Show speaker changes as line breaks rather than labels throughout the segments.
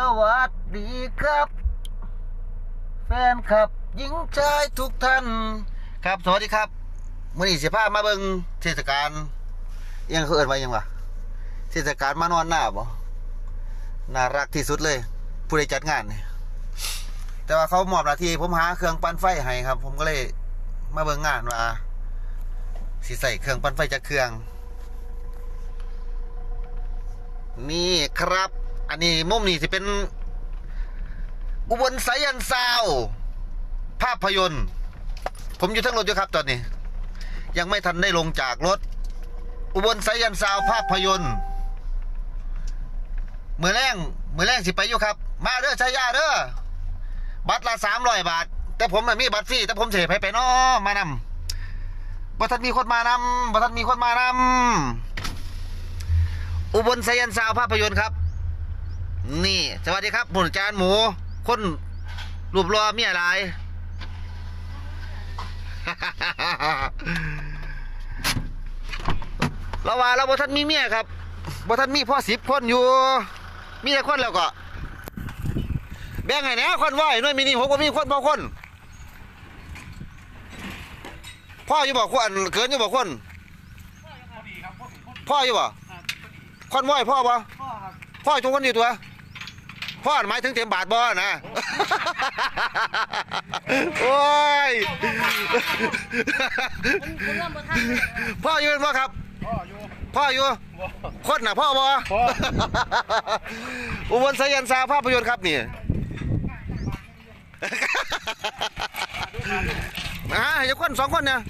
สวัสดีครับ แฟนคลับหญิงชายทุกท่าน ครับสวัสดีครับมื่อนี้สิพามาเบิ่งเทศกาลยังเขาเอิ้นว่ายังวะเทศกาลมานอนหน้าบ่น่ารักที่สุดเลย ผู้ใดจัดงานนี่แต่ว่าเขามอบหน้าที่ผมหาเครื่องปั่นไฟให้ครับ ผมก็เลยมาเบิ่งงานว่าสิใส่เครื่องปั่นไฟจากเครื่อง นี่ครับ อันนี้มุมนี้สิเป็นอุบลสายันซาว ภาพยนตร์ ผมอยู่ทั้งรถอยู่ครับตอนนี้ ยังไม่ทันได้ลงจากรถ อุบลสายันซาว ภาพยนตร์มือแรงมือแรงสิไปอยู่ครับ มาเด้อชายาเด้อบัตรละสามร้อยบาท แต่ผมมีบัตรฟรีแต่ผมเสียไปไปเนาะมานำบัทันมีคนมานำบัทันมีคนมานำอุบลไซยันซาวภาพยนตร์ครับ นี่ สวัสดีครับผลจานหมู คนรูปรอเมียหลาย เราว่าเราบ่ท่านมีเมียครับบ่ท่านมีพ่อสิบคนอยู่ มีแต่คนแล้วก็ แบ่งไงนะคนไหวหน่วยมินิผมก็มีคนพอคน พ่ออยู่บอกคนเกินอยู่บอกคน พ่ออยู่บ่คนไหวพ่อบ่
พ่อครับ
พ่อจุงคนอยู่ตัว พ่อหมายถึงเต็มบาทบ่นะโอ้ย
ผมเริ่มบ่ทันเลยนะ
พ่ออยู่เป็นบ่ครับ
พ่ออยู่
พ่ออยู่
บ่
คนน่ะพ่อบ่
พ่อ
อุบลสายันซาภาพยนตร์ครับนี่อ่าเดี๋ยวคนสองคนเนี่ย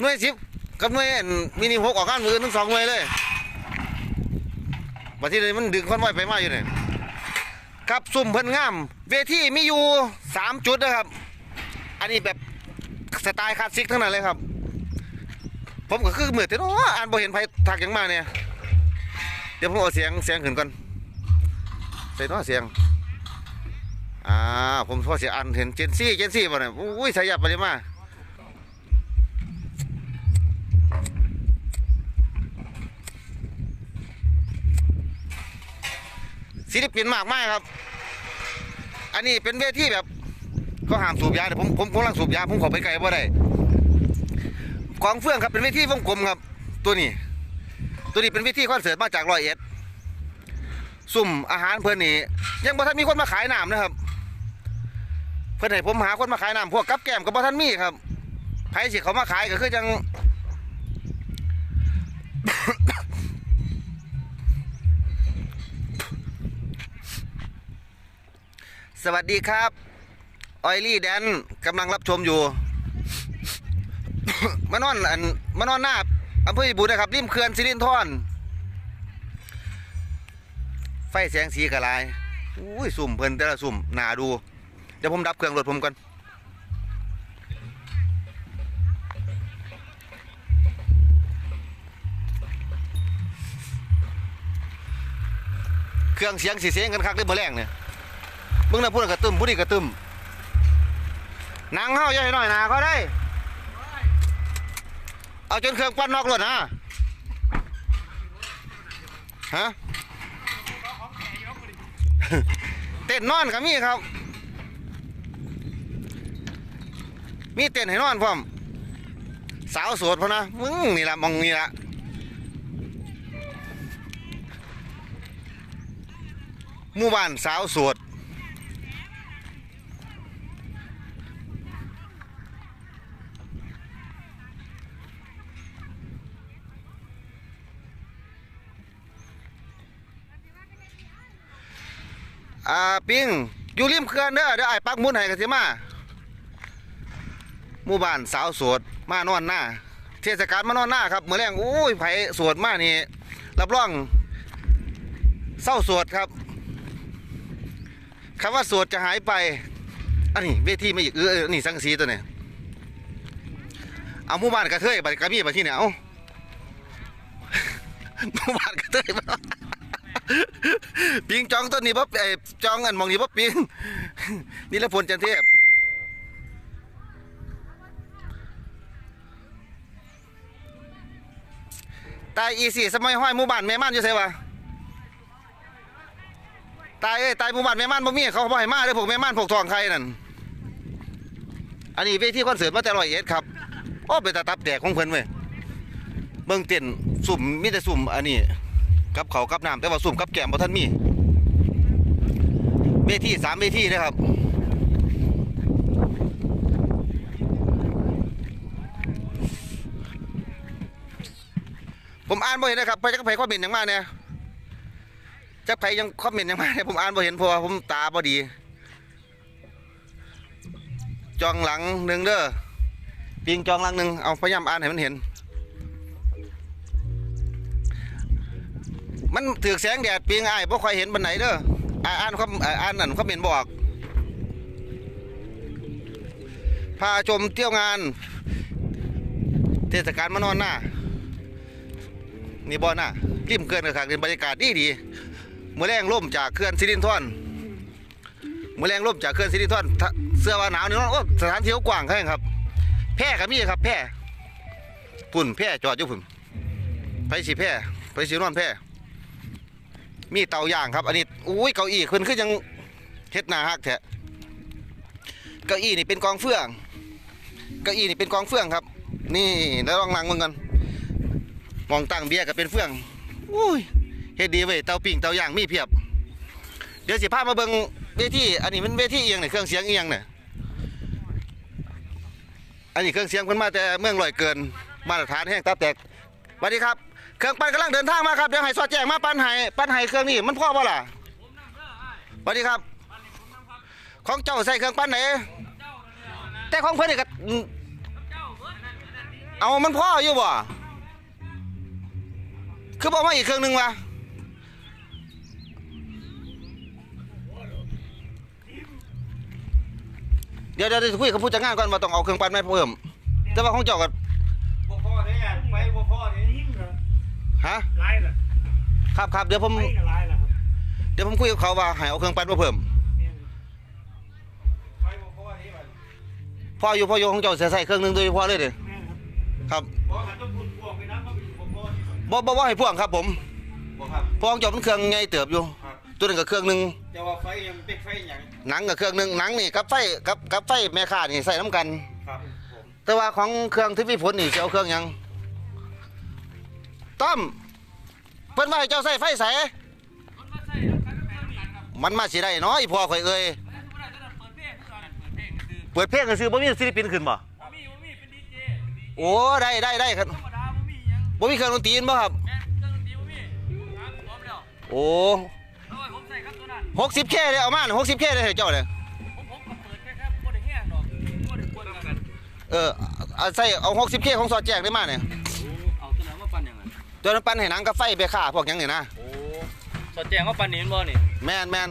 หน่วยสิบกับหน่วยอันมินิหกออกงานมือทั้งสองหน่วยเลยบัดที่นี่มันดึงคนไหวไปมาอยู่เนี่ย ครับซุ่มเพิ่นงาม เวทีมีอยู่สามจุดนะครับ อันนี้แบบสไตล์คลาสสิกทั้งนั้นเลยครับ ผมก็คือเหมือนแต่เนาะอ่านบ่เห็นไผถักหยังมาเนี่ย เดี๋ยวผมเอาเสียงเสียงขึ้นก่อนใส่เนาะเสียงอ่าผมพอเสียอันเห็นเจนซี่เจนซี่ป่ะเนี่ยอุ้ยสายยับไปเลยมา ศิลปินมากมากครับ อันนี้เป็นเวทีแบบก็ห้ามสูบยาแต่ผมผมผมกำลังสูบยาผมขอไปไกลบ่ได้กองเฟื่องครับเป็นเวทีวงกลมครับ ตัวนี้ ตัวนี้เป็นเวทีคอนเสิร์ตมาจากร้อยเอ็ดซุ่มอาหารเพื่อนนี่ยังบ่ทันมีคนมาขายน้ำนะครับ เพื่อนให้ผมหาคนมาขายน้ำพวกกับแก้มกับบ่ทันมีครับใครสิเขามาขายก็คือจัง สวัสดีครับออยลี่แดนกำลังรับชมอยู่ มานอนอันมานอนหน้าอำเภออิบุนะครับริมเขื่อนสิรินธรไฟแสงสีกระลายอุ้ยสุ่มเพลินแต่ละสุ่มหนาดู เดี๋ยวผมดับเครื่องรถผมก่อนเครื่องเสียงสีเสียงกันคักได้เบอแรงเนี่ย มึงน่ะพูดกระตึมพูดกระตึมนังเฮาอย่หน้อยนาเขาได้ เอาจนเครื่องปั้นนอกรถนะฮะเต้นนอนก็มีครับ มีเต้นให้นอนพร้อมสาวโสดพอนะมึงนี่ละมองนี่ละหมู่บ้านสาวโสดาปิงอยู่ริมเขื่อนเด้อเดี๋ยวไอ้ปักมุนให้กันสิมาหมู่บ้านสาวโสดมานอนหน้าเทศกาลมานอนหน้าครับเมื่อแรงอุ้ยไผโสดมานี่รับรองเศร้าโสดครับคำว่าโสดจะหายไปอันนี้เวทีไม่อีกเออเออนี่สังสีตัวนี้เอาหมู่บ้านกระเทยบัดกระบี่บัดที่เนี่ยเอาหมู่บ้านกระเทยมา ปิงจองต้นนี้ป๊บไอ้จองอันมองนี้ป๊บปิงนี่ละพลจันเทพตายอีสี่สมัยห้อยหมู่บ้านแม่ม่านอยู่ไสวะตายเอ้ยตายหมู่บ้านแม่ม่านบ่มีเขาบ่ให้มาเด้อพวกแม่ม่านพวกทองไข่นั่นอันนี้เวทีคอนเสิร์ตมาแต่ร้อยเอ็ดครับโอ้เป็นตาตับแดกของเพิ่นเว้ยเบิ่งเต้นสุ่มมีแต่สุ่มอันนี้ กับเขากับน้ำแต่ว่าสุ่มกับแกมบ่ทันมีเวทีสามเวทีนะครับผมอ่านบ่เห็นนะครับไปจักไผคอมเมนต์ยังมาเนี่ยจักไผยังคอมเมนต์ยังมาเนี่ยผมอ่านบ่เห็นเพราะว่าผมตาบ่ดี จองหลังหนึ่งเด้อปิงจองหลังหนึ่งเอาพยายามอ่านให้มันเห็น มันถือแสงแดดปิงอ้ายบ่ค่อยเห็นบันไหนเด้ออ่าอ่านคอมอ่าอ่านนั่นคอมเมนบอก พาชมเที่ยวงาน เทศกาลมานอนหน้า นี่บอลน่ะริมเกินกับขางเป็นบรรยากาศดีดีเมื่อแรงล่มจากเขื่อนสิรินธรเมื่อแรงล่มจากเขื่อนสิรินธรถ้าเสื้อว่าหนาวนี่นาะโอ้สถานที่เขากว้างแค่ครับ แพร่ก็มีครับ แพร่ปุ่นแพร่จอดอยู่พุ่นไปสิแพร่ไปสินอนแพร่ มีเตาย่างครับ อันนี้อุ้ยเก้าอี้ขึ้นขึ้นยังเฮ็ดหนาฮักแท้เก้าอี้นี่เป็นกองเฟืองเก้าอี้นี่เป็นกองเฟืองครับ นี่แล้วลองนั่งมึงกันมองตั้งเบียร์ก็เป็นเฟืองอุ้ยเฮ็ดดีเว้ยเตาปิ้งเตาย่างมีเพียบ เดี๋ยวสิพามาเบิ่งเวทีอันนี้มันเวทีเอียงเนี่ยเครื่องเสียงเอียงเนี่ยอันนี้เครื่องเสียงเพิ่นมาแต่เมืองลอยเกินมาตรฐานแห่งตับแตกสวัสดีครับ เครื่องปั่นกำลังเดินทางมาครับเดี๋ยวให้สอดแจ้งมาปั่นให้ปั่นให้เครื่องนี้มันพ่อบ่ล่ะสวัสดีครับ ของเจ้าใส่เครื่องปั่นไหนแต่ของเพิ่นนี่ก็เอามันพ่ออยู่บ่คือบอกว่าอีกเครื่องหนึ่งวะเดี๋ยวเดี๋ยวคุยกับผู้จัดงานก่อนว่าต้องเอาเครื่องปั่นไมาเพิ่ม แต่ว่าของเจ้าก็
บ่
ฮะ
หลายล่ะ
ครับครับเดี๋ยวผม
ไปก็หลายล่ะครับ
เดี๋ยวผมคุยกับเขาว่าให้เอาเครื่องปั่นมาเพิ่ม
แม่นไปบ่พอได้บัด
พ่ออยู่พ่ออยู่ของเจ้าเสียใส่เครื่องหนึงโดยเฉพาะเลยเด้อ
แม่นครับ
ครับ
บ่คันต้องพูดพวกไปนำมันบ่พอที่บัด
บ่บ่บ่ให้พ่วงครับผม
บ่ครับ
เพราะของเจ้ามันเครื่องใหญ่เติบอยู่
ครับ
ตัวนึงก็เครื่องหนึง
แต่ว่าไฟยังเป็นไฟหยัง
หนังก็เครื่องหนึงหนังนี่กับไฟกับกับไฟแม่ค้านี่ใส่น้ำกัน
ครับผม
แต่ว่าของเครื่องที่พี่ผลนี่จะเอาเครื่องหยัง ต้อมเพิ่นว่าให้เจ้าใส่ไฟใสมันมาสิได้เนาะอีพ่อข่อยเอ้ยเปิดเพลงก็ซื้อบ่มีศิลปินขึ้นบ่โอ้ได้ได้ได้ครับบ่มีเครื่องดนตรีบ่ครับโอ้60 k เลยเอามา60 k เลยให้เจ้าเลยเออเอาใส่เอา60 k ของสอดแจกได้มาเนี่ย
ตัวนั้นปั้น
ให้หนังกับไฟไปฆ่าพวกหยังนี่นะ
โอ้สอดแจงว่าปั่นนี่มันบ่นี่
แมนแมน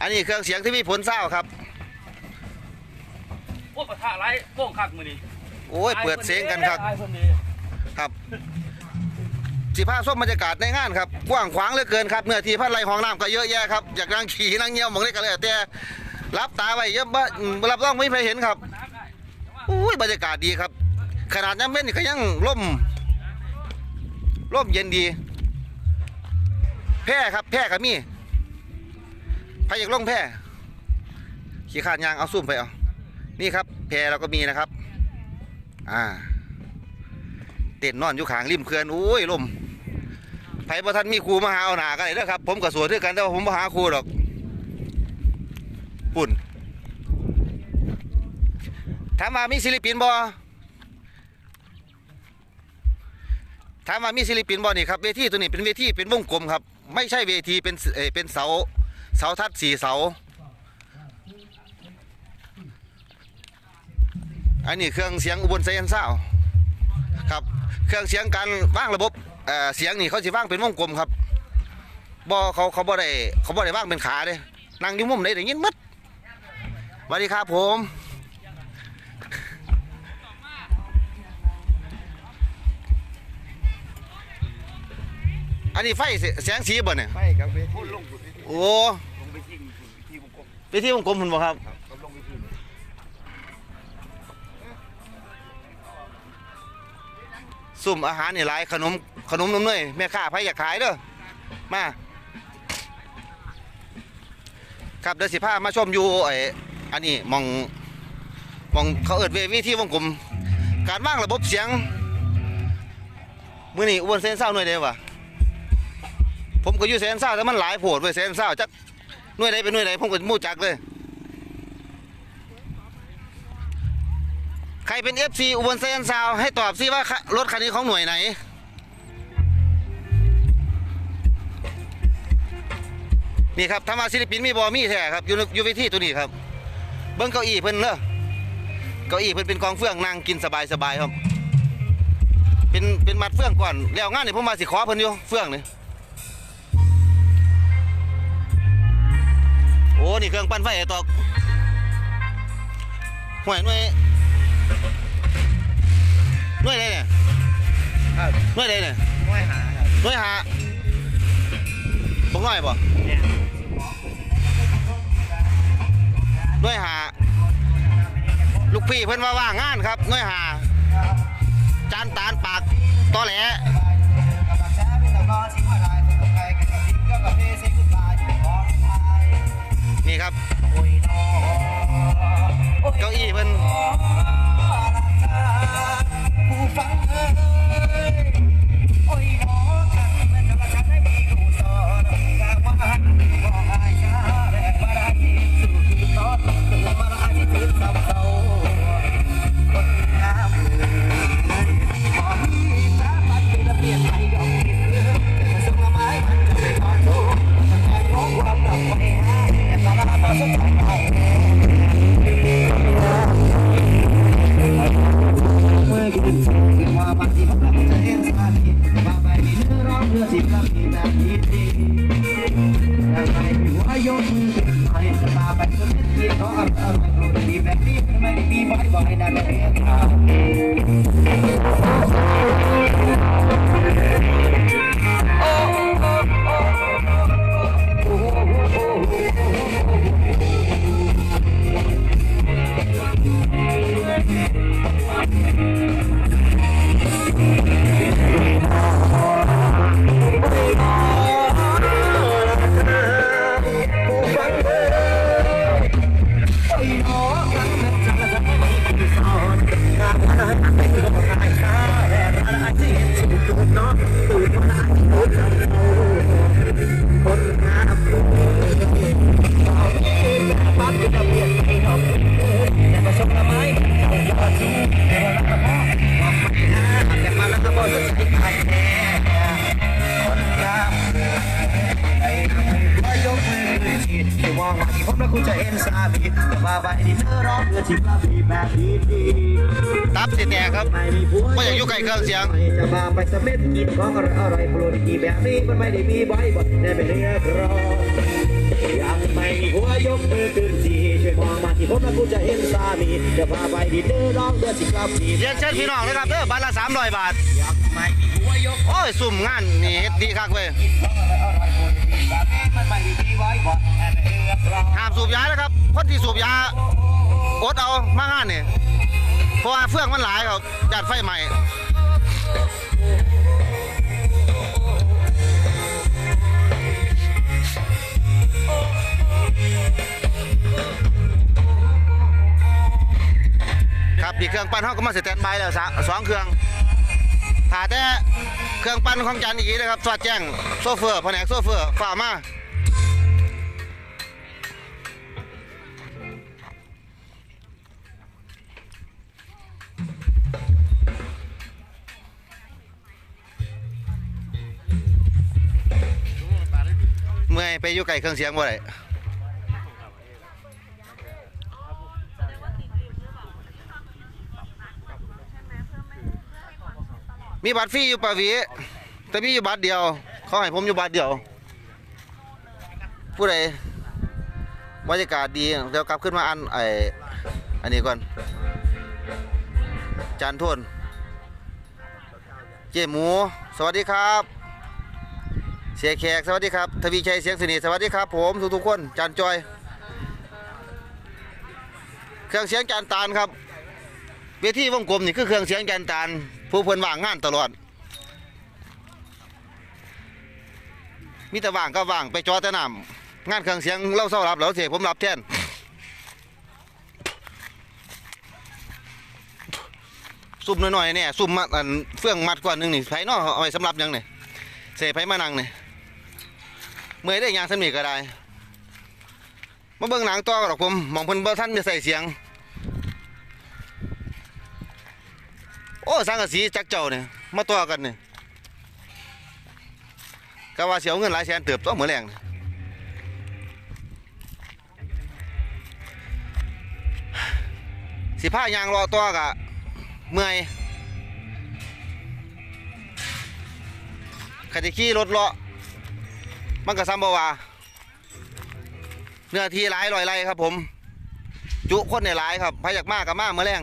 อันนี้เครื่องเสียงที่มีผลเศร้าครับ
โอ้ปะทะไรโป้งคักมือนี่
โอ้ยเปิดเสียงกันครับ
อายเพิ่นดี
ครับสิภาพส้มบรรยากาศในงานครับกว้างขวางเหลือเกินครับเนื้อที่พันไรห้องน้ำก็เยอะแยะครับอยากนั่งขี่นั่งเงี้ยวหมองเล็กก็เลยแต่รับตาไว้เยอะบ่รับรองไม่เคยเห็นครับอุ้ยบรรยากาศดีครับ ขนาดน้ำเว้นนี่ก็ยังร่มร่มเย็นดี แพร่ครับ แพร่กับมีใครอยากลงแพร่ขี่ขานยางเอาซุ่มไปเอานี่ครับ แพร่เราก็มีนะครับ อ่า เต้นนอนอยู่ขางริมเขื่อนโอ้ยลมไผบ่ทันมีครูมาหาเอาหนากันเลยเด้อครับ ผมก็สวนด้วยกันแต่ว่าผมบ่หาครูดอกปุ่นถามว่ามีศิลปินบ่ ถามว่ามีศิลปินบ่นี่ครับเวทีตัวนี้เป็นเวทีเป็นวงกลมครับ ไม่ใช่เวทีเป็นเออเป็นเสาเสาทัดสี่เสา อันนี้เครื่องเสียงอุบลไซยันเศร้าครับ เครื่องเสียงการว่างระบบเอ่อเสียงนี่เขาสิว่างเป็นวงกลมครับบ่เขาเขาบ่ได้เขาบ่ได้ว่างเป็นขาเด้นั่งอยู่มุมไหนได้ยินหมดสวัสดีครับผม อันนี้ไฟเสแสงสีบ่เนี่ย
ไปครับเวทีลง
โอ้
ลงไปที่ที่บุกก
ไปที่วงกลมคุณบ่ครับ
ครับลงไปที่
สุ่มอาหารนี่หลายขนมขนมนมเนยแม่ค้าไผอยากขายเด้อมาครับเดี๋ยวสิพามาชมอยู่ไอ้อันนี้หมองหมองเขาเอิดเววิธีวงกลมการวางระบบเสียงมื้อนี้อ้วนเซนเศร้าหน่วยเดียววะ ผมก็อยู่เซนเศร้าแต่มันหลายโพดเว้ยเซนเศร้าจักหน่วยใดเป็นหน่วยใดผมก็มู่จักเลย ใครเป็น FC อุบลเซนซาให้ตอบซิว่ารถคันนี้ของหน่วยไหนนี่ครับธรรมาศิลปินมีบอมีแท้ครับอยู่อยู่เวทีตัวนี้ครับเบิ้งเก้าอี้เพิ่นเนอะเก้าอี้เพิ่นเป็นกองเฟื่องนั่งกินสบายสบายครับ เป็นเป็นมัดเฟื่องก่อนแล้วงานนี่ผมมาสิขอเพิ่นอยู่เฟื่องนี่ นี่เครื่องปั้นไฟไอ้ตอกห่วยหน่วยหน่วยใดเนี่ย
ครับ
หน่วยใดเนี่ย
ไม่หาครับ
หน่วยหาบ่ง่อยบ่
เนี่ย
ด้วยหาลูกพี่เพิ่นว่าว่างงานครับด้วยหาจานตาลปากตอแหล นี่ครับ เก้าอี้เ Thank you. พิ่นตับสิแตกครับบ่อยากอยู่ใกล้เครื่องเสียง
จะพาไปสเม็ดกินของอร่อยอร่อยโปรดกีแบบนี้มันไม่ได้มีบ่อยบ่ได้ไปเรียกร้องยังไม่มีหัวยกมือขึ้นสีช่วยมองมาที่ผมแล้วกูจะเห็นสามีจะพาไปดินเนอร์ร้องเดือดสิกลับปี
เรียนเชิญพี่น้องนะครับเด้อบัตรละ300บาท
ยังไม่มีหัวยก
โอ้ยสุ่มงานนี่เฮ็ดดีคักเว้ย
ของอร่อยอร่อยโปรดกีแบบนี้มันไม่ได้มีบ่อยบ่ได้ไปเรียกร้อง
ห้ามสูบยานะครับคนที่สูบยาอดเอามางานนี่เพราะว่าเฟื่องมันหลายครับจัดไฟใหม่ครับดีเครื่องปั้นเขาก็มาสแตนบายแล้วสองเครื่อง ถาแต่เครื่องปั้นของจันอีกนะครับสวัสดแจ้งโซเฟอร์แผนกโซเฟอร์ฝ่ามาเมื่อยไปอยู่ไกลเครื่องเสียงบ่ได้ มีบัตรฟรีอยู่ปะวีแต่มีอยู่บัตรเดียว เขาให้ผมอยู่บัตรเดียว ผู้ใดบรรยากาศดีเดี๋ยวกลับขึ้นมาอันไออันนี้ก่อน จานโทนเจหมู สวัสดีครับ เสียแขกสวัสดีครับ ทวีชัยเสียงสนิทสวัสดีครับ ผมทุกทุกคนจานจอย เครื่องเสียงจานตาลครับเวทีวงกลมนี่คือเครื่องเสียงจานตาล ผู้เพิ่นว่างงานตลอด มีแต่ว่างก็ว่างไปจอแต่น้ำงานเครื่องเสียงเล่าเศร้ารับแล้วเสียผมรับแทนซุ่มน้อยๆเนี่ยซุ่มมัดอันเฟื่องมัดกว่าหนึงนี่ไผนาะเอาไว้สำหรับยังนี่เสไผมานั่งนี่เมื่อยได้ยางสมีก็ได้มาเบิ่งหนังต่อกันหรอกผมมองเพิ่นบ่ทันจะใส่เสียง โอ้สังกะสีจักเจ้าเนี่ยมาต่อกันเนี่ยก็ว่าเสียเงินหลายแสนเติบตัวเหมือนแรงนี่สิผ้ายางรอต่อกะเมื่อยขันที่ขี่รถเลาะมันก็ซ้ำบ่ว่าเนื้อที่หลายร้อยไรครับผม จุคนในหลายครับพาอยากมากกับมากเมื่อแรง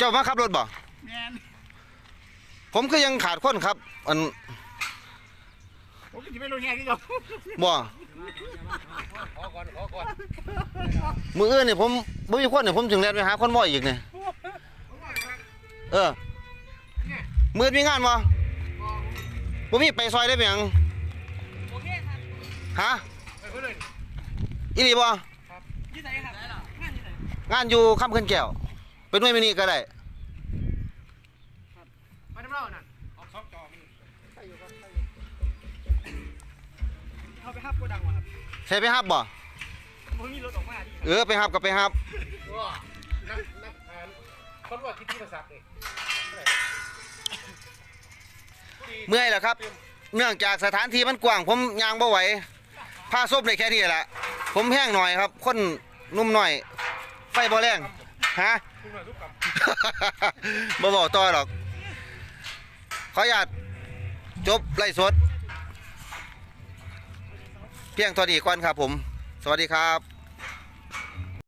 เจ้ามาขับรถบ่
แมน
ผมก็ยังขาดคนครับ อัน
ผมก็จะไม่รู้แง่ที่เขา
บ่
ขอก่อนขอก่อน
มืออื่นเนี่ยผมบ่มีคนเนี่ยผมถึงเรียนไปหาคนบ่อีกเนี่ยเออมืออื่นมีงานบ่บ่มีไปซอยได้เพียง
โอเคครับ
ฮะ
ไปเพื่อนเลย
อีหลีบ่
ยี่ไหนครับงานยี่ไหน
งานอยู่ค่ำขึ้นแก้ว ไปด้วยมินิก็ได้
มาทำเล่าน่ะออกซอกจอมีเขาไปฮับโกดังวะครับ
ใช่ไปฮับบ่
มึงมีรถออกมาดิ
เออไปฮับก็ไปฮับ
นักนักอ่านคนว่าคิดที่ภาษาเลย
เมื่อยแล้วครับ เนื่องจากสถานที่มันกว้างผมยางบ่ไหวผ้าส้มได้แค่นี้แหละผมแห้งหน่อยครับ คนนุ่มหน่อย ไฟบ่แรงฮะ
คุณมาทุกค
บ่บอกต่อหรอก ขออนุญาตจบไล่สด เพียงเท่านี้ก่อนครับผม สวัสดีครับ